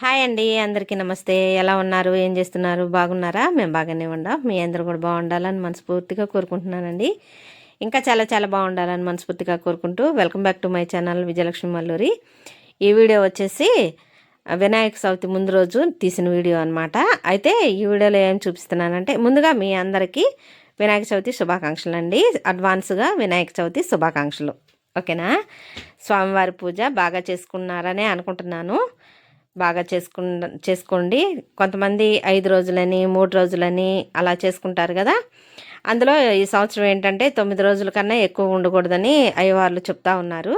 Hi అండి అందరికీ నమస్తే. ఎలా ఉన్నారు? ఏం చేస్తున్నారు? బాగున్నారా? మేము బాగానే ఉండాం మీ అందరూ కూడా బాగుండాలని మనస్ఫూర్తిగా కోరుకుంటున్నానండి. ఇంకా చాలా చాలా బాగుండాలని మనస్ఫూర్తిగా కోరుకుంటూ welcome back to my channel Vijayalakshmi Malluri. ఈ వీడియో వచ్చేసి వినాయక చవితి ముందు రోజు తీసిన వీడియో అనమాట అయితే ఈ వీడియోలో ఏం చూపిస్తున్నానంటే ముందుగా మీ అందరికీ వినాయక చవితి శుభాకాంక్షలు అండి అడ్వాన్స్గా వినాయక చవితి శుభాకాంక్షలు. ఓకేనా? స్వామివారి పూజ బాగా చేసుకున్నారనే అనుకుంటున్నాను. బాగా చేసుకు చేసుకోండి. కొంతమంది ఐదు రోజులని మూడు రోజులని అలా చేసుకుంటారు కదా. అందులో ఈ సంవత్సరం ఏంటంటే తొమ్మిది రోజుల కన్నా ఎక్కువ ఉండకూడదని అయ్యవార్లు చెప్తా ఉన్నారు.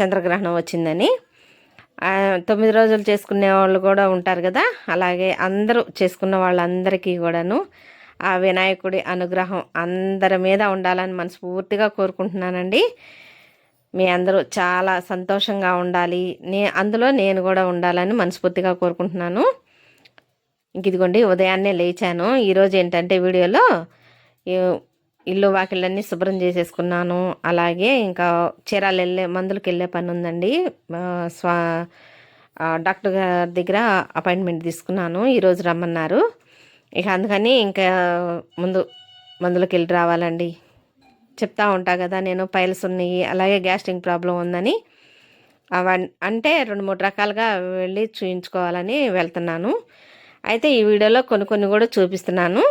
చంద్రగ్రహణం వచ్చిందని. తొమ్మిది రోజులు చేసుకునే వాళ్ళు కూడా ఉంటారు కదా. అలాగే అందరూ చేసుకున్న వాళ్ళందరికీ కూడాను ఆ వినాయకుడి అనుగ్రహం అందరి మీద ఉండాలని మనస్ఫూర్తిగా కోరుకుంటున్నానండి. మీ అందరూ చాలా సంతోషంగా ఉండాలి. నే అందులో నేను కూడా ఉండాలని మనస్ఫూర్తిగా కోరుకుంటున్నాను. ఇంక ఇదిగోండి ఉదయాన్నే లేచాను. ఈరోజు ఏంటంటే వీడియోలో ఇల్లు వాకిళ్ళన్నీ శుభ్రం చేసేసుకున్నాను. అలాగే ఇంకా చీరాలు వెళ్ళే మందులకు వెళ్ళే పని ఉందండి. స్వా డాక్టర్ గారి దగ్గర అపాయింట్మెంట్ తీసుకున్నాను. ఈరోజు రమ్మన్నారు. ఇక అందుకని ఇంకా ముందు మందులకు వెళ్ళి రావాలండి. చెప్తా ఉంటా కదా నేను పైల్స్ ఉన్నాయి అలాగే గ్యాస్ట్రిక్ ప్రాబ్లం ఉందని. అవన్ అంటే రెండు మూడు రకాలుగా వెళ్ళి చూయించుకోవాలని వెళ్తున్నాను. అయితే ఈ వీడియోలో కొన్ని కొన్ని కూడా చూపిస్తున్నాను.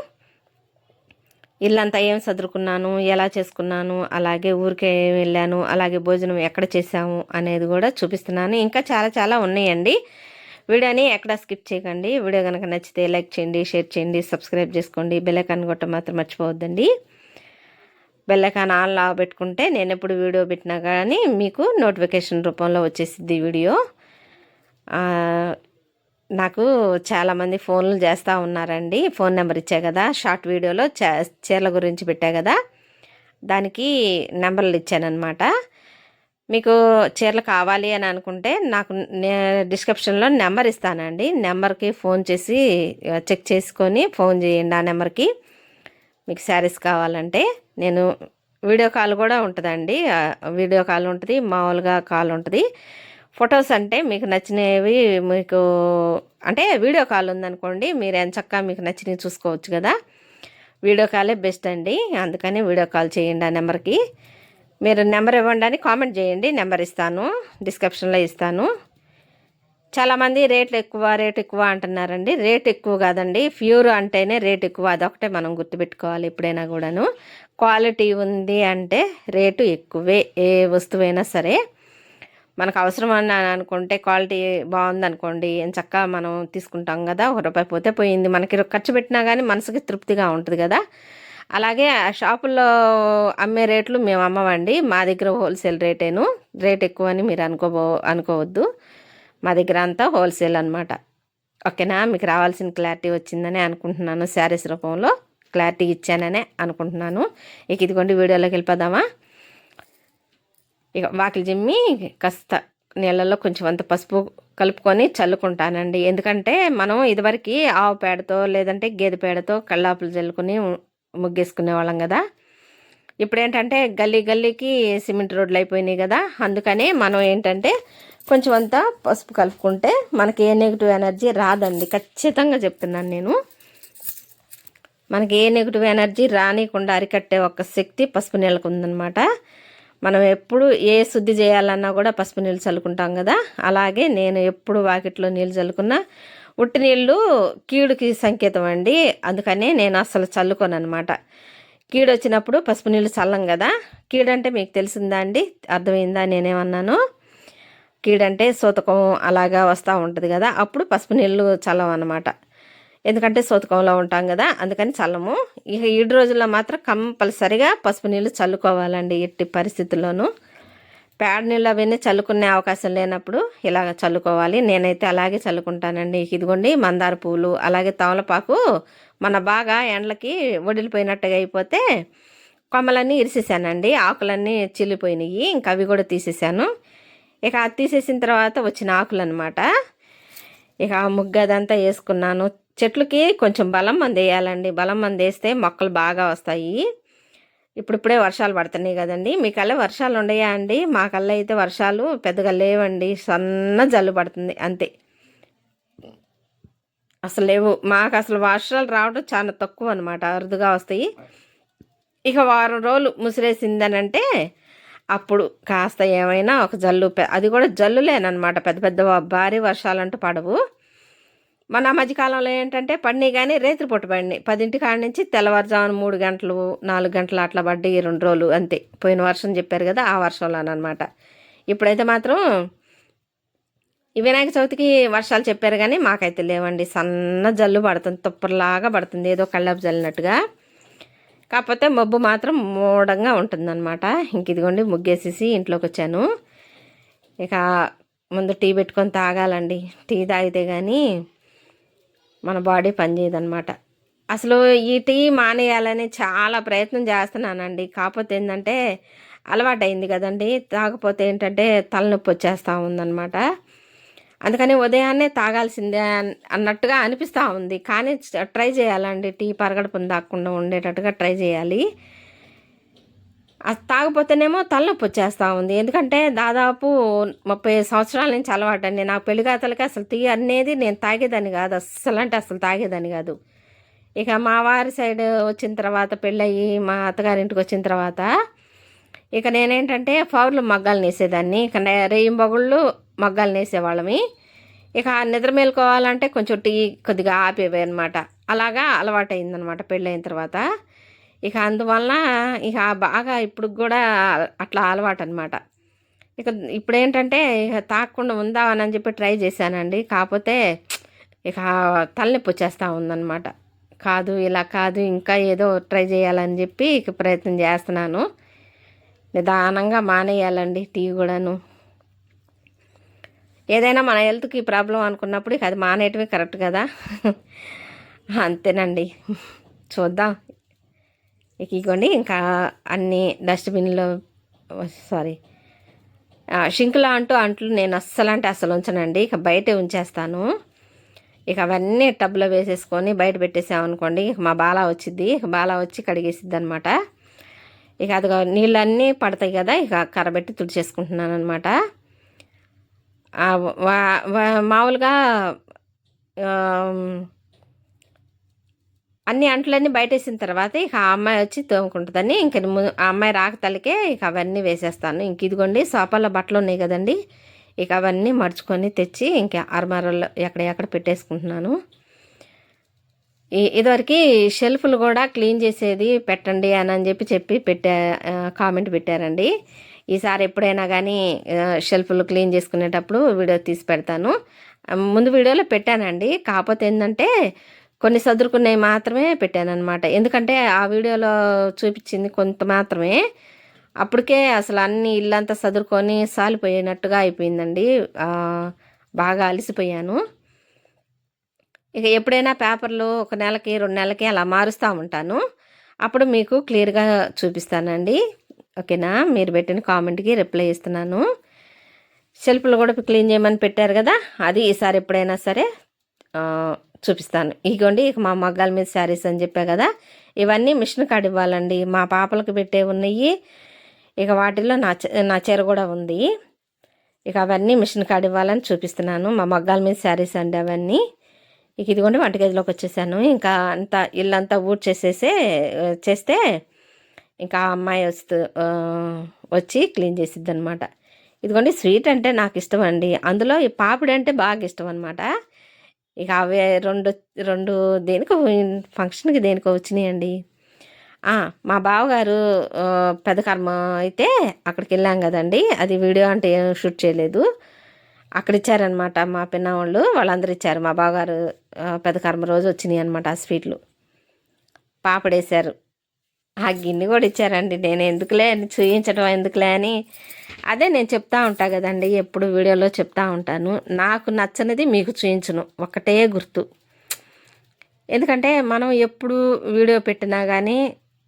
ఇల్లంతా ఏం సదురుకున్నాను ఎలా చేసుకున్నాను అలాగే ఊరికే వెళ్ళాను అలాగే భోజనం ఎక్కడ చేశాము అనేది కూడా చూపిస్తున్నాను. ఇంకా చాలా చాలా ఉన్నాయండి. వీడియోని ఎక్కడ స్కిప్ చేయకండి. వీడియో కనుక నచ్చితే లైక్ చేయండి షేర్ చేయండి సబ్స్క్రైబ్ చేసుకోండి. బెల్ ఐకాన్ కొట్ట మాత్రం మర్చిపోవద్దండి. బెల్లకాన్ ఆన్ లా పెట్టుకుంటే నేను ఎప్పుడు వీడియో పెట్టినా కానీ మీకు నోటిఫికేషన్ రూపంలో వచ్చేసిద్ది వీడియో. నాకు చాలామంది ఫోన్లు చేస్తూ ఉన్నారండి. ఫోన్ నెంబర్ ఇచ్చా కదా షార్ట్ వీడియోలో చా చీరల గురించి పెట్టా కదా. దానికి నెంబర్లు ఇచ్చానమాట మీకు చీరలు కావాలి అని అనుకుంటే నాకు నే డిస్క్రిప్షన్లో నెంబర్ ఇస్తానండి. నెంబర్కి ఫోన్ చేసి చెక్ చేసుకొని ఫోన్ చేయండి ఆ నెంబర్కి. మీకు శారీస్ కావాలంటే నేను వీడియో కాల్ కూడా ఉంటుందండి. వీడియో కాల్ ఉంటుంది మామూలుగా కాల్ ఉంటుంది. ఫొటోస్ అంటే మీకు నచ్చినవి మీకు అంటే వీడియో కాల్ ఉందనుకోండి మీరు ఎంచక్క మీకు నచ్చినవి చూసుకోవచ్చు కదా. వీడియో కాలే బెస్ట్ అండి. అందుకని వీడియో కాల్ చేయండి ఆ నెంబర్కి. మీరు నెంబర్ ఇవ్వండి అని కామెంట్ చేయండి. నెంబర్ ఇస్తాను డిస్క్రిప్షన్లో ఇస్తాను. చాలామంది రేట్లు ఎక్కువ రేట్ ఎక్కువ అంటున్నారండి. రేట్ ఎక్కువ కాదండి. ప్యూర్ అంటేనే రేట్ ఎక్కువ. అదొకటే మనం గుర్తుపెట్టుకోవాలి ఎప్పుడైనా కూడాను. క్వాలిటీ ఉంది అంటే రేటు ఎక్కువే ఏ వస్తువైనా సరే. మనకు అవసరం అని అనుకుంటే క్వాలిటీ బాగుందనుకోండి ఏం చక్కగా మనం తీసుకుంటాం కదా ఒక రూపాయి పోతే పోయింది. మనకి ఖర్చు పెట్టినా కానీ మనసుకి తృప్తిగా ఉంటుంది కదా. అలాగే ఆ షాపుల్లో అమ్మే రేట్లు మేము అమ్మవండి మా దగ్గర హోల్సేల్ రేటేను. రేట్ ఎక్కువ అని మీరు అనుకోబో అనుకోవద్దు. మా దగ్గర అంతా హోల్సేల్ అనమాట ఓకేనా? మీకు రావాల్సిన క్లారిటీ వచ్చిందని అనుకుంటున్నాను. శారీస్ రూపంలో క్లారిటీ ఇచ్చాననే అనుకుంటున్నాను. ఇక ఇదిగోండి వీడియోలోకి వెళ్ళిపోదామా? ఇక వాకిలి జిమ్మి కాస్త నీళ్ళల్లో కొంచెం అంత పసుపు కలుపుకొని చల్లుకుంటానండి. ఎందుకంటే మనం ఇదివరకు ఆవు పేడతో లేదంటే గేదె పేడతో కళ్ళాపులు చల్లుకుని ముగ్గేసుకునే వాళ్ళం కదా. ఇప్పుడు ఏంటంటే గల్లీ గల్లీకి సిమెంట్ రోడ్లు అయిపోయినాయి కదా. అందుకని మనం ఏంటంటే కొంచెం అంతా పసుపు కలుపుకుంటే మనకి ఏ నెగిటివ్ ఎనర్జీ రాదండి. ఖచ్చితంగా చెప్తున్నాను నేను. మనకి ఏ నెగిటివ్ ఎనర్జీ రానికుండా అరికట్టే ఒక శక్తి పసుపు నీళ్ళకు ఉందన్నమాట. మనం ఎప్పుడు ఏ శుద్ధి చేయాలన్నా కూడా పసుపు నీళ్ళు చల్లుకుంటాం కదా. అలాగే నేను ఎప్పుడు వాకిట్లో నీళ్ళు చల్లుకున్నా ఉట్టి నీళ్ళు కీడుకి సంకేతం అండి. అందుకనే నేను అసలు చల్లుకోను అనమాట కీడు వచ్చినప్పుడు పసుపు నీళ్ళు చల్లం కదా. కీడంటే మీకు తెలిసిందా అండి? అర్థమైందా నేనేమన్నాను? కీడంటే సూతకం అలాగా వస్తూ ఉంటుంది కదా అప్పుడు పసుపు నీళ్ళు చల్లం అనమాట ఎందుకంటే సూతకంలో ఉంటాం కదా అందుకని చల్లము. ఇక ఏడు రోజుల్లో మాత్రం కంపల్సరిగా పసుపు నీళ్ళు చల్లుకోవాలండి ఎట్టి పరిస్థితుల్లోనూ. పేడ నీళ్ళు అవన్నీ చల్లుకునే అవకాశం లేనప్పుడు ఇలాగ చల్లుకోవాలి. నేనైతే అలాగే చల్లుకుంటానండి. ఇదిగోండి మందార పూలు అలాగే తమలపాకు మన బాగా ఎండలకి వడిలిపోయినట్టుగా అయిపోతే కొమ్మలన్నీ ఇరిసేసానండి. ఆకులన్నీ చిల్లిపోయినాయి ఇంకా అవి కూడా తీసేసాను. ఇక అది తీసేసిన తర్వాత వచ్చిన ఆకులు అనమాట ఇక ఆ ముగ్గు అదంతా వేసుకున్నాను. చెట్లకి కొంచెం బలం మంది వేయాలండి. బలం మంది వేస్తే మొక్కలు బాగా వస్తాయి. ఇప్పుడిప్పుడే వర్షాలు పడుతున్నాయి కదండి. మీకల్లా వర్షాలు ఉండయా అండి? మాకల్లా అయితే వర్షాలు పెద్దగా లేవండి. సన్న జల్లు పడుతుంది. అంతే. అసలు లేవు. మాకు అసలు వర్షాలు రావడం చాలా తక్కువ అనమాట అరుదుగా వస్తాయి. ఇక వారం రోజులు ముసిరేసిందనంటే అప్పుడు కాస్త ఏమైనా ఒక జల్లు అది కూడా జల్లులేనమాట పెద్ద పెద్ద భారీ వర్షాలంటూ పడవు. మన మధ్యకాలంలో ఏంటంటే పడినాయి కానీ రేత్రి పూట పడినాయి పదింటి కాడ నుంచి తెల్లవారుజామున మూడు గంటలు నాలుగు గంటలు అట్లా పడ్డాయి రెండు రోజులు అంతే. పోయిన వర్షం చెప్పారు కదా ఆ వర్షంలోనమాట ఇప్పుడైతే మాత్రం ఈ వినాయక చవితికి వర్షాలు చెప్పారు కానీ మాకైతే లేవండి. సన్న జల్లు పడుతుంది తుప్పర్లాగా పడుతుంది. ఏదో కళ్ళపు జల్లినట్టుగా. కాకపోతే మబ్బు మాత్రం మూడంగా ఉంటుందన్నమాట. ఇంక ఇదిగోండి ముగ్గేసేసి ఇంట్లోకి వచ్చాను ఇక ముందు టీ పెట్టుకొని తాగాలండి. టీ తాగితే కానీ మన బాడీ పనిచేయదన్నమాట అసలు ఈ టీ మానేయాలని చాలా ప్రయత్నం చేస్తున్నానండి. కాకపోతే ఏంటంటే అలవాటైంది కదండి. తాగపోతే ఏంటంటే తలనొప్పి వచ్చేస్తూ ఉందన్నమాట. అందుకని ఉదయాన్నే తాగాల్సిందే అన్నట్టుగా అనిపిస్తూ ఉంది. కానీ ట్రై చేయాలండి. టీ పరగడుపుని దాక్కుండా ఉండేటట్టుగా ట్రై చేయాలి. అది తాగపోతేనేమో తలనొప్పి వచ్చేస్తూ ఉంది. ఎందుకంటే దాదాపు ముప్పై సంవత్సరాల నుంచి అలవాటండి. నాకు పెళ్ళిగాతలకి అసలు టీ అనేది నేను తాగేదాన్ని కాదు. అస్సలు అంటే అసలు తాగేదాన్ని కాదు. ఇక మా వారి సైడ్ వచ్చిన తర్వాత పెళ్ళయి మా అత్తగారింటికి వచ్చిన తర్వాత ఇక నేనేంటంటే పౌర్లు మగ్గాలు నేసేదాన్ని. ఇక రేయింబగుళ్ళు మగ్గాలు నేసేవాళ్ళమి. ఇక నిద్ర మేలుకోవాలంటే కొంచెం టీ కొద్దిగా ఆపేవి అనమాట అలాగా అలవాటైందనమాట పెళ్ళైన తర్వాత. ఇక అందువలన ఇక బాగా ఇప్పుడు కూడా అట్లా అలవాటు అనమాట ఇక ఇప్పుడు ఏంటంటే ఇక ఉందా అని చెప్పి ట్రై చేశానండి. కాకపోతే ఇక తలనొప్పి వచ్చేస్తూ ఉందన్నమాట. కాదు ఇలా కాదు ఇంకా ఏదో ట్రై చేయాలని చెప్పి ఇక ప్రయత్నం చేస్తున్నాను. నిదానంగా మానేయాలండి టీ కూడాను. ఏదైనా మన హెల్త్కి ప్రాబ్లం అనుకున్నప్పుడు ఇక అది మానేయటమే కరెక్ట్ కదా. అంతేనండి. చూద్దాం. ఇక ఇగోండి ఇంకా అన్ని డస్ట్బిన్లో సారీ షింకులో అంటూ అంట్లు నేను అస్సలు అంటే అస్సలు ఉంచనండి. ఇక బయటే ఉంచేస్తాను. ఇక అవన్నీ టబ్లో వేసేసుకొని బయట పెట్టేసామనుకోండి ఇక మా బాల వచ్చింది ఇక బాల వచ్చి కడిగేసిద్ది అనమాట ఇక అది నీళ్ళన్నీ పడతాయి కదా ఇక కర్రబెట్టి తుడిచేసుకుంటున్నాను అనమాట మామూలుగా అన్ని అంట్లన్నీ బయటేసిన తర్వాత ఇక ఆ అమ్మాయి వచ్చి తోముకుంటుందని ఇంక ఆ అమ్మాయి రాక తలకే ఇక అవన్నీ వేసేస్తాను. ఇంక ఇదిగోండి సోఫాలో బట్టలు ఉన్నాయి కదండి ఇక అవన్నీ మడుచుకొని తెచ్చి ఇంకా అరమారల్లో ఎక్కడ ఎక్కడ పెట్టేసుకుంటున్నాను. ఇదివరకు షెల్ఫ్లు కూడా క్లీన్ చేసేది పెట్టండి అని అని చెప్పి చెప్పి పెట్టా కామెంట్ పెట్టారండి. ఈసారి ఎప్పుడైనా కానీ షెల్ఫ్లు క్లీన్ చేసుకునేటప్పుడు వీడియో తీసి పెడతాను. ముందు వీడియోలో పెట్టానండి. కాకపోతే ఏంటంటే కొన్ని సదురుకున్నవి మాత్రమే పెట్టాను అనమాట ఎందుకంటే ఆ వీడియోలో చూపించింది కొంత మాత్రమే. అప్పటికే అసలు అన్ని ఇల్లంతా సదురుకొని సాలిపోయినట్టుగా అయిపోయిందండి. బాగా అలసిపోయాను. ఇక ఎప్పుడైనా పేపర్లు ఒక నెలకి రెండు నెలలకి అలా మారుస్తూ ఉంటాను. అప్పుడు మీకు క్లియర్గా చూపిస్తానండి. ఓకేనా? మీరు పెట్టిన కామెంట్కి రిప్లై ఇస్తున్నాను. షెల్ఫ్లు కూడా క్లీన్ చేయమని పెట్టారు కదా? అది ఈసారి ఎప్పుడైనా సరే చూపిస్తాను. ఇగోండి ఇక మా మగ్గాల మీద శారీస్ అని చెప్పా కదా? ఇవన్నీ మిషన్ కాడ ఇవ్వాలండి. మా పాపలకు పెట్టే ఉన్నాయి. ఇక వాటిల్లో నా నా చీర కూడా ఉంది. ఇక అవన్నీ మిషన్ కాడ ఇవ్వాలని చూపిస్తున్నాను. మా మగ్గాల మీద శారీస్ అండి అవన్నీ. ఇక ఇదిగోండి వంటగదిలోకి వచ్చేసాను. ఇంకా అంతా ఇల్లంతా ఊడ్చేసేసే చేస్తే ఇంకా ఆ అమ్మాయి వస్తూ వచ్చి క్లీన్ చేసిద్ది అనమాట ఇదిగోండి స్వీట్ అంటే నాకు ఇష్టం అండి. అందులో ఈ పాపిడి అంటే బాగా ఇష్టం అనమాట ఇక అవే రెండు రెండు దేనికో ఫంక్షన్కి దేనికో వచ్చినాయండి. మా బావగారు పెద్ద కర్మ అయితే అక్కడికి వెళ్ళాం కదండి. అది వీడియో అంటే ఏం షూట్ చేయలేదు. అక్కడ ఇచ్చారనమాట మా పిన్న వాళ్ళు వాళ్ళందరూ ఇచ్చారు. మా బావగారు పెద్ద కర్మ రోజు వచ్చినాయి అనమాట ఆ స్వీట్లు. పాపడేశారు. ఆ గిన్నె కూడా ఇచ్చారండి. నేను ఎందుకులే అని చూయించడం ఎందుకులే అని. అదే నేను చెప్తా ఉంటా కదండి. ఎప్పుడు వీడియోలో చెప్తా ఉంటాను. నాకు నచ్చనిది మీకు చూయించను. ఒకటే గుర్తు. ఎందుకంటే మనం ఎప్పుడు వీడియో పెట్టినా కానీ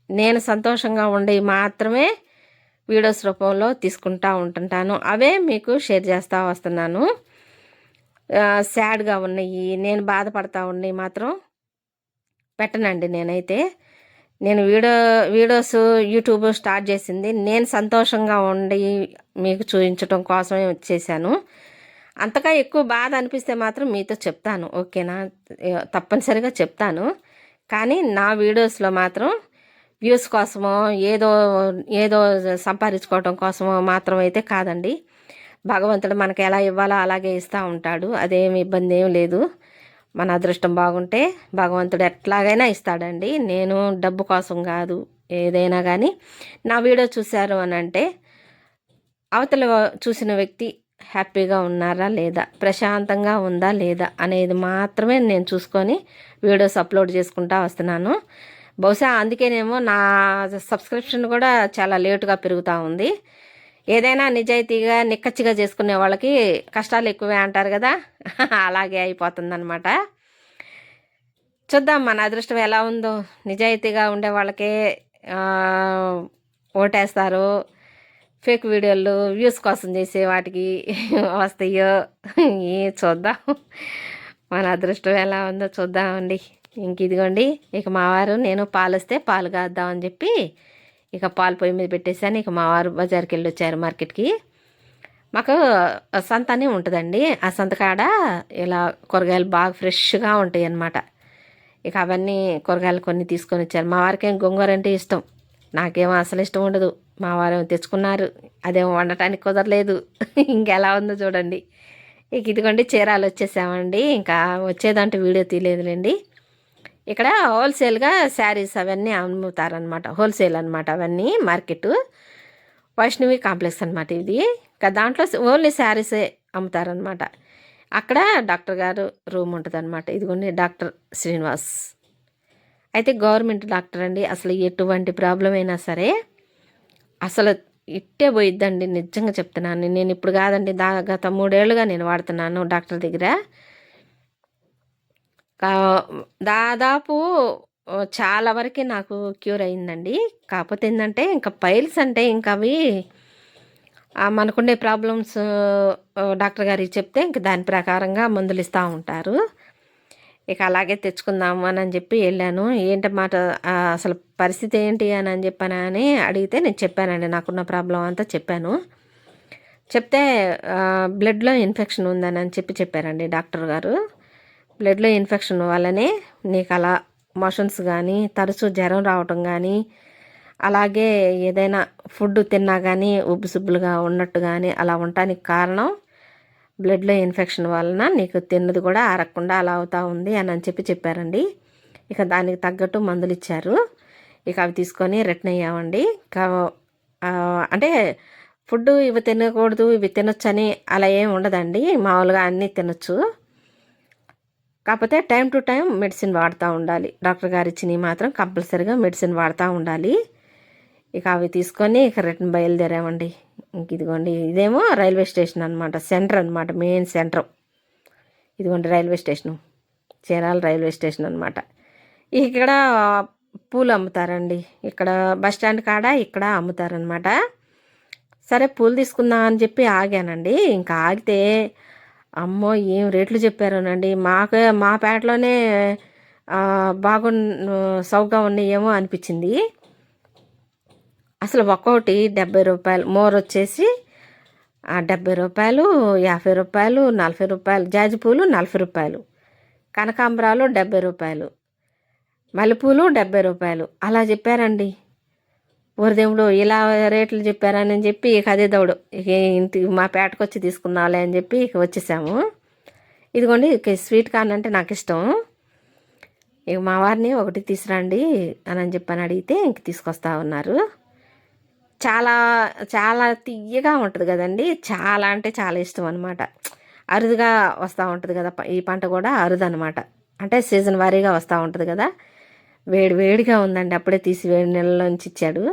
నేను సంతోషంగా ఉండి మాత్రమే వీడియోస్ రూపంలో తీసుకుంటా ఉంటుంటాను. అవే మీకు షేర్ చేస్తూ వస్తున్నాను. సాడ్గా ఉన్నాయి నేను బాధపడతా ఉన్నాయి మాత్రం పెట్టనండి నేనైతే. నేను వీడియో వీడియోస్ యూట్యూబ్ స్టార్ట్ చేసింది. నేను సంతోషంగా ఉండి మీకు చూపించడం కోసమే చేశాను అంతగా ఎక్కువ బాధ అనిపిస్తే మాత్రం మీతో చెప్తాను. ఓకేనా? తప్పనిసరిగా చెప్తాను. కానీ నా వీడియోస్లో మాత్రం వ్యూస్ కోసమో ఏదో ఏదో సంపాదించుకోవటం కోసమో మాత్రం అయితే కాదండి. భగవంతుడు మనకి ఎలా ఇవ్వాలో అలాగే ఇస్తూ ఉంటాడు. అదేమి ఇబ్బంది ఏం లేదు. మన అదృష్టం బాగుంటే భగవంతుడు ఎట్లాగైనా ఇస్తాడండి. నేను డబ్బు కోసం కాదు ఏదైనా కానీ నా వీడియో చూశారు అని అంటే అవతల చూసిన వ్యక్తి హ్యాపీగా ఉన్నారా లేదా ప్రశాంతంగా ఉందా లేదా అనేది మాత్రమే నేను చూసుకొని వీడియోస్ అప్లోడ్ చేసుకుంటా వస్తున్నాను. బహుశా అందుకేనేమో నా సబ్స్క్రిప్షన్ కూడా చాలా లేటుగా పెరుగుతూ ఉంది. ఏదైనా నిజాయితీగా నిక్కచ్చిగా చేసుకునే వాళ్ళకి కష్టాలు ఎక్కువే అంటారు కదా అలాగే అయిపోతుందన్నమాట. చూద్దాం మన అదృష్టం ఎలా ఉందో. నిజాయితీగా ఉండే వాళ్ళకే ఓటేస్తారు. ఫేక్ వీడియోలు వ్యూస్ కోసం చేసే వాటికి వస్తాయో ఏ చూద్దాం. మన అదృష్టం ఎలా ఉందో చూద్దామండి. ఇంక ఇదిగోండి ఇక మావారు నేను పాలు వస్తే పాలు కాద్దామని చెప్పి ఇక పాలు పొయ్యి మీద పెట్టేశాను. ఇక మావారు బజార్కి వెళ్ళి వచ్చారు మార్కెట్కి. మాకు సంత అని ఉంటుందండి. ఆ సంత కాడ ఇలా కూరగాయలు బాగా ఫ్రెష్గా ఉంటాయి అన్నమాట ఇక అవన్నీ కూరగాయలు కొన్ని తీసుకొని వచ్చారు. మా వారికి ఏం గొంగూర అంటే ఇష్టం. నాకేమో అసలు ఇష్టం ఉండదు. మా వారేమో తెచ్చుకున్నారు. అదేమో వండటానికి కుదరలేదు. ఇంకెలా ఉందో చూడండి. ఇక ఇదిగోండి చీరాలు వచ్చేసామండి. ఇంకా వచ్చేదంటే వీడియో తీయలేదులేండి. ఇక్కడ హోల్సేల్గా శారీస్ అవన్నీ అమ్ముతారనమాట హోల్సేల్ అనమాట అవన్నీ మార్కెట్. వైష్ణవి కాంప్లెక్స్ అనమాట ఇది. ఇంకా దాంట్లో ఓన్లీ శారీసే అమ్ముతారనమాట అక్కడ డాక్టర్ గారు రూమ్ ఉంటుంది అనమాట ఇదిగోండి డాక్టర్ శ్రీనివాస్. అయితే గవర్నమెంట్ డాక్టర్ అండి అసలు ఎటువంటి ప్రాబ్లం అయినా సరే అసలు ఇట్టే పోయిద్దండి. నిజంగా చెప్తున్నాను. నేను ఇప్పుడు కాదండి దా గత మూడేళ్ళుగా నేను వాడుతున్నాను డాక్టర్ దగ్గర. దాదాపు చాలా వరకే నాకు క్యూర్ అయిందండి. కాకపోతే ఏంటంటే ఇంకా పైల్స్ అంటే ఇంకా అవి మనకుండే ప్రాబ్లమ్స్ డాక్టర్ గారికి చెప్తే ఇంక దాని ప్రకారంగా మందులు ఇస్తూ ఉంటారు. ఇక అలాగే తెచ్చుకుందాము అని చెప్పి వెళ్ళాను. ఏంటన్నమాట అసలు పరిస్థితి ఏంటి అని అని చెప్పాను అని అడిగితే నేను చెప్పానండి. నాకున్న ప్రాబ్లం అంతా చెప్పాను. చెప్తే బ్లడ్లో ఇన్ఫెక్షన్ ఉందని అని చెప్పి చెప్పారండి డాక్టర్ గారు. బ్లడ్లో ఇన్ఫెక్షన్ వల్లనే నీకు అలా మోషన్స్ కానీ తరచూ జ్వరం రావటం కానీ అలాగే ఏదైనా ఫుడ్ తిన్నా కానీ ఉబ్బుసుబ్బులుగా ఉన్నట్టు కానీ అలా ఉండటానికి కారణం బ్లడ్లో ఇన్ఫెక్షన్ వలన నీకు తిన్నది కూడా ఆరకుండా అలా అవుతూ ఉంది అని అని చెప్పి చెప్పారండి. ఇక దానికి తగ్గట్టు మందులు ఇచ్చారు. ఇక అవి తీసుకొని రిటర్న్ అయ్యామండి. అంటే ఫుడ్ ఇవి తినకూడదు ఇవి తినొచ్చని అలా ఏం ఉండదండి. మామూలుగా అన్నీ తినొచ్చు. కాకపోతే టైం టు టైం మెడిసిన్ వాడుతూ ఉండాలి. డాక్టర్ గారు ఇచ్చినవి మాత్రం కంపల్సరీగా మెడిసిన్ వాడుతూ ఉండాలి. ఇక అవి తీసుకొని ఇక రిటర్న్ బయలుదేరామండి. ఇంక ఇదిగోండి ఇదేమో రైల్వే స్టేషన్ అనమాట సెంటర్ అనమాట మెయిన్ సెంటర్. ఇదిగోండి railway station. Chirala railway station అనమాట ఇక్కడ పూలు అమ్ముతారండి. ఇక్కడ బస్ స్టాండ్ కాడ ఇక్కడ అమ్ముతారనమాట సరే పూలు తీసుకుందాం అని చెప్పి ఆగానండి. ఇంకా ఆగితే అమ్మో ఏం రేట్లు చెప్పారోనండి. మాకు మా పేటలోనే ఆ, బాగు సౌగా ఉన్నాయేమో అనిపించింది. అసలు ఒక్కొక్కటి డెబ్బై రూపాయలు మోర్ వచ్చేసి డెబ్బై రూపాయలు యాభై రూపాయలు నలభై రూపాయలు జాజి పూలు నలభై రూపాయలు కనకాంబరాలు డెబ్బై రూపాయలు మల్లెపూలు డెబ్బై రూపాయలు. అలా చెప్పారండి. ఊరిదేవుడు ఇలా రేట్లు చెప్పారని చెప్పి ఇక అదే దౌడు. ఇక ఇంటి మా పేటకు వచ్చి తీసుకుందాంలే అని చెప్పి ఇక వచ్చేసాము. ఇదిగోండి ఇక స్వీట్ కార్న్ అంటే నాకు ఇష్టం. ఇక మా వారిని ఒకటి తీసురండి అని అని చెప్పని అడిగితే ఇంక తీసుకొస్తా ఉన్నారు. చాలా చాలా తీయగా ఉంటుంది కదండి. చాలా అంటే చాలా ఇష్టం అనమాట అరుదుగా వస్తూ ఉంటుంది కదా ఈ పంట కూడా అరుదు అనమాట అంటే సీజన్ వారీగా వస్తూ ఉంటుంది కదా. వేడి వేడిగా ఉందండి. అప్పుడే తీసి వేడి నెలలోంచి ఇచ్చాడు.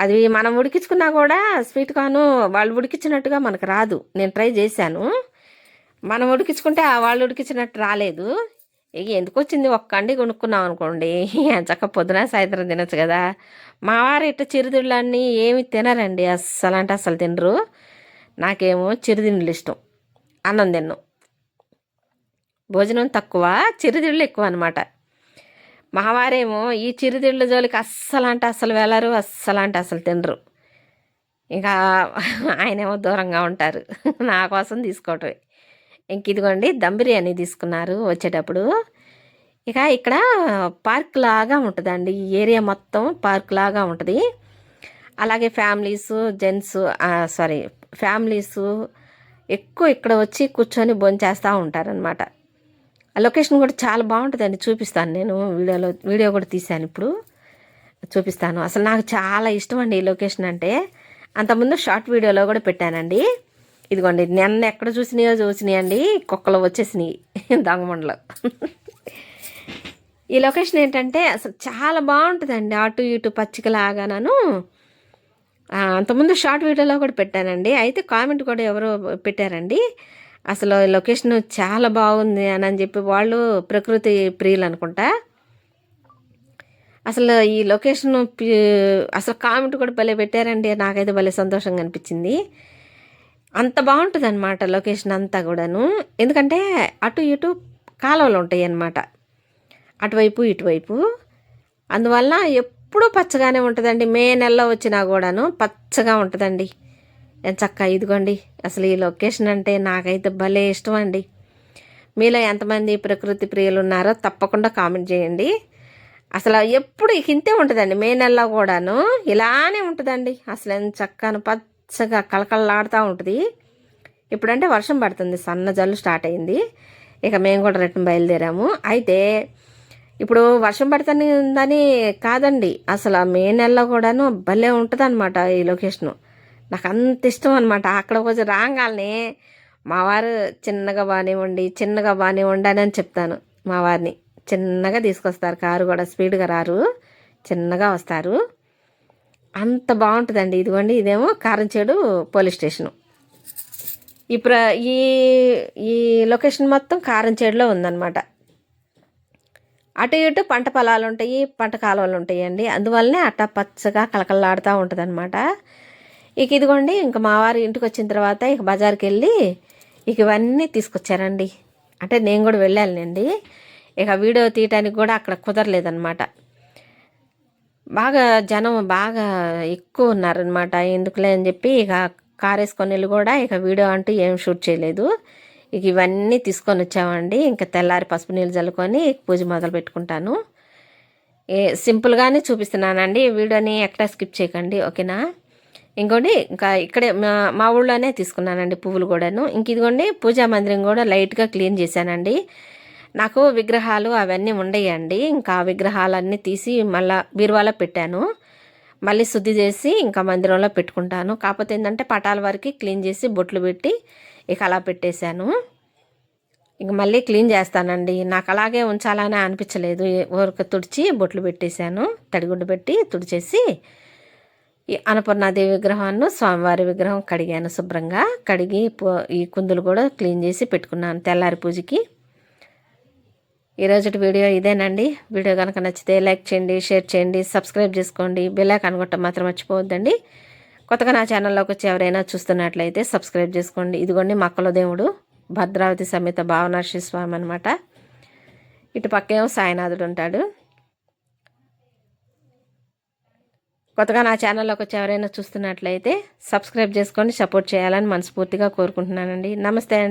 అది మనం ఉడికించుకున్నా కూడా స్వీట్ కార్న్ వాళ్ళు ఉడికించినట్టుగా మనకు రాదు. నేను ట్రై చేశాను. మనం ఉడికించుకుంటే ఆ వాళ్ళు ఉడికించినట్టు రాలేదు. ఇక ఎందుకు వచ్చింది? ఒక్క అండి కొనుక్కున్నాం అనుకోండి. చక్క పొద్దున సాయంత్రం తినొచ్చు కదా. మా వారు ఇట్ట చిరుతిళ్ళన్నీ ఏమి తినరండి. అస్సలు అంటే అస్సలు తినరు. నాకేమో చిరుతిండ్లు ఇష్టం. అన్నం తిన్నాం. భోజనం తక్కువ చిరుతిళ్ళు ఎక్కువ అనమాట మావారేమో ఈ చిరుతిళ్ళ జోలికి అస్సలు అంటే అస్సలు వెళ్ళరు అస్సలు అంటే తినరు. ఇంకా ఆయనేమో దూరంగా ఉంటారు. నా కోసం తీసుకోవటమే. ఇంక ఇదిగోండి దమ్ బిర్యానీ తీసుకున్నారు వచ్చేటప్పుడు. ఇక ఇక్కడ పార్క్ లాగా ఉంటుందండి. ఈ ఏరియా మొత్తం పార్క్ లాగా ఉంటుంది. అలాగే ఫ్యామిలీస్ జెంట్స్ సారీ ఫ్యామిలీస్ ఎక్కువ ఇక్కడ వచ్చి కూర్చొని భోంచేస్తూ ఉంటారనమాట లొకేషన్ కూడా చాలా బాగుంటుందండి చూపిస్తాను నేను. వీడియోలో వీడియో కూడా తీశాను ఇప్పుడు. చూపిస్తాను. అసలు నాకు చాలా ఇష్టం అండి ఈ లొకేషన్ అంటే. అంతకుముందు షార్ట్ వీడియోలో కూడా పెట్టానండి. ఇదిగోండి నిన్న ఎక్కడ చూసినాయో చూసినాయండి కుక్కలు వచ్చేసినాయి దొంగమండలో. ఈ లొకేషన్ ఏంటంటే అసలు చాలా బాగుంటుందండి. అటు ఇటు పచ్చికలాగాను అంతకుముందు షార్ట్ వీడియోలో కూడా పెట్టానండి. అయితే కామెంట్ కూడా ఎవరో పెట్టారండి. అసలు లొకేషన్ చాలా బాగుంది అని అని చెప్పి వాళ్ళు ప్రకృతి ప్రియులు అనుకుంటా. అసలు ఈ లొకేషన్ అసలు కామెంట్ కూడా భలే పెట్టారండి. నాకైతే భలే సంతోషంగా అనిపించింది. అంత బాగుంటుంది అనమాట లొకేషన్ అంతా కూడాను. ఎందుకంటే అటు ఇటు కాలువలు ఉంటాయి అన్నమాట అటువైపు ఇటువైపు. అందువల్ల ఎప్పుడూ పచ్చగానే ఉంటుందండి. మే నెలలో వచ్చినా కూడాను పచ్చగా ఉంటుందండి. చక్క ఇదిగోండి. అసలు ఈ లొకేషన్ అంటే నాకైతే భలే ఇష్టం అండి మీలో ఎంతమంది ప్రకృతి ప్రియులు ఉన్నారో తప్పకుండా కామెంట్ చేయండి. అసలు ఎప్పుడు ఇంతే ఉంటుందండి. మే నెలలో కూడాను ఇలానే ఉంటుందండి. అసలు ఎంత చక్కను పచ్చగా కలకలలాడుతూ ఉంటుంది. ఇప్పుడంటే వర్షం పడుతుంది. సన్న జల్లు స్టార్ట్ అయింది. ఇక మేము కూడా రిటర్న్ బయలుదేరాము. అయితే ఇప్పుడు వర్షం పడుతుందని కాదండి. అసలు మే నెలలో కూడాను భలే ఉంటుంది అనమాట ఈ లొకేషను. నాకు అంత ఇష్టం అనమాట అక్కడ కొంచెం రాగానే మా వారు చిన్నగా బానివ్వండి చిన్నగా బానివ్వండి అని చెప్తాను మా వారిని. చిన్నగా తీసుకొస్తారు కారు కూడా స్పీడ్గా రారు చిన్నగా వస్తారు. అంత బాగుంటుందండి. ఇదిగోండి ఇదేమో కారంచేడు పోలీస్ స్టేషను. ఇప్పుడు ఈ ఈ లొకేషన్ మొత్తం కారంచేడులో ఉందన్నమాట. అటు ఇటు పంట పొలాలు ఉంటాయి పంట కాలువలు ఉంటాయండి. అందువల్లనే అట్ట పచ్చగా కలకల్లాడుతూ ఉంటుంది అనమాట ఇక ఇదిగోండి ఇంక మా వారు ఇంటికి వచ్చిన తర్వాత ఇక బజార్కి వెళ్ళి ఇక ఇవన్నీ తీసుకొచ్చారండి. అంటే నేను కూడా వెళ్ళానండి ఇక వీడియో తీయటానికి కూడా అక్కడ కుదరలేదనమాట బాగా జనం బాగా ఎక్కువ ఉన్నారనమాట ఎందుకులే అని చెప్పి ఇక కార్ వేసుకొని వెళ్ళి కూడా ఇక వీడియో అంటూ ఏం షూట్ చేయలేదు. ఇక ఇవన్నీ తీసుకొని వచ్చామండి. ఇంకా తెల్లారి పసుపు నీళ్ళు చల్లుకొని పూజ మొదలు పెట్టుకుంటాను. ఏ సింపుల్గానే చూపిస్తున్నానండి. వీడియోని ఎక్కడ స్కిప్ చేయకండి ఓకేనా? ఇంకోటి ఇంకా ఇక్కడే మా మా ఊళ్ళోనే తీసుకున్నానండి పువ్వులు కూడాను. ఇంక ఇదిగోండి పూజా మందిరం కూడా లైట్గా క్లీన్ చేశానండి. నాకు విగ్రహాలు అవన్నీ ఉండయండి. ఇంకా విగ్రహాలన్నీ తీసి మళ్ళీ బీరువాలో పెట్టాను. మళ్ళీ శుద్ధి చేసి ఇంకా మందిరంలో పెట్టుకుంటాను. కాకపోతే ఏంటంటే పటాల వరకు క్లీన్ చేసి బొట్లు పెట్టి ఇక అలా పెట్టేశాను. ఇంక మళ్ళీ క్లీన్ చేస్తానండి. నాకు అలాగే ఉంచాలని అనిపించలేదు. ఊరికి తుడిచి బొట్లు పెట్టేశాను. తడిగుడ్డు పెట్టి తుడిచేసి ఈ అన్నపూర్ణాదేవి విగ్రహాన్ని స్వామివారి విగ్రహం కడిగాను శుభ్రంగా. కడిగి ఈ కుందులు కూడా క్లీన్ చేసి పెట్టుకున్నాను తెల్లారి పూజకి. ఈరోజు వీడియో ఇదేనండి. వీడియో కనుక నచ్చితే లైక్ చేయండి షేర్ చేయండి సబ్స్క్రైబ్ చేసుకోండి. బెల్లాక్ అనుకుంటాం మాత్రం మర్చిపోవద్దండి. కొత్తగా నా ఛానల్లోకి వచ్చి ఎవరైనా చూస్తున్నట్లయితే సబ్స్క్రైబ్ చేసుకోండి. ఇదిగోండి మక్కల దేవుడు భద్రావతి సమేత భావనర్షి స్వామి అనమాట ఇటు పక్కేమో సాయినాథుడు ఉంటాడు. కొత్తగా నా ఛానల్లోకి వచ్చి ఎవరైనా చూస్తున్నట్లయితే సబ్స్క్రైబ్ చేసుకొని సపోర్ట్ చేయాలని మనస్ఫూర్తిగా కోరుకుంటున్నానండి. నమస్తే అండి.